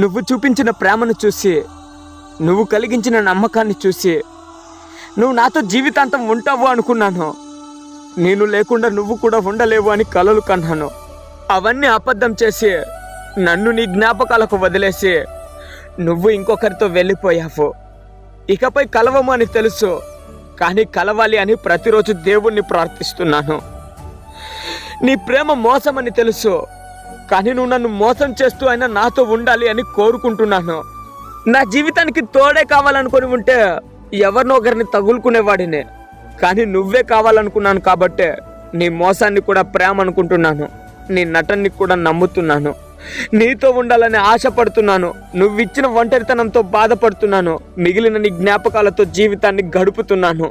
నువ్వు చూపించిన ప్రేమను చూసి నువ్వు కలిగించిన నమ్మకాన్ని చూసి నువ్వు నాతో జీవితాంతం ఉంటావు అనుకున్నాను. నేను లేకుండా నువ్వు కూడా ఉండలేవు అని కలలు కన్నాను. అవన్నీ అబద్ధం చేసి నన్ను నీ జ్ఞాపకాలకు వదిలేసి నువ్వు ఇంకొకరితో వెళ్ళిపోయావు. ఇకపై కలవము అని తెలుసు కానీ కలవాలి అని ప్రతిరోజు దేవుణ్ణి ప్రార్థిస్తున్నాను. నీ ప్రేమ మోసమని తెలుసు కానీ నువ్వు నన్ను మోసం చేస్తూ అయినా నాతో ఉండాలి అని కోరుకుంటున్నాను. నా జీవితానికి తోడే కావాలనుకుని ఉంటే ఎవరినో ఒకరిని తగులుకునేవాడిని. కానీ నువ్వే కావాలనుకున్నాను కాబట్టే నీ మోసాన్ని కూడా ప్రేమ అనుకుంటున్నాను. నీ నటన్ని కూడా నమ్ముతున్నాను. నీతో ఉండాలని ఆశపడుతున్నాను. నువ్విచ్చిన ఒంటరితనంతో బాధపడుతున్నాను. మిగిలిన నీ జ్ఞాపకాలతో జీవితాన్ని గడుపుతున్నాను.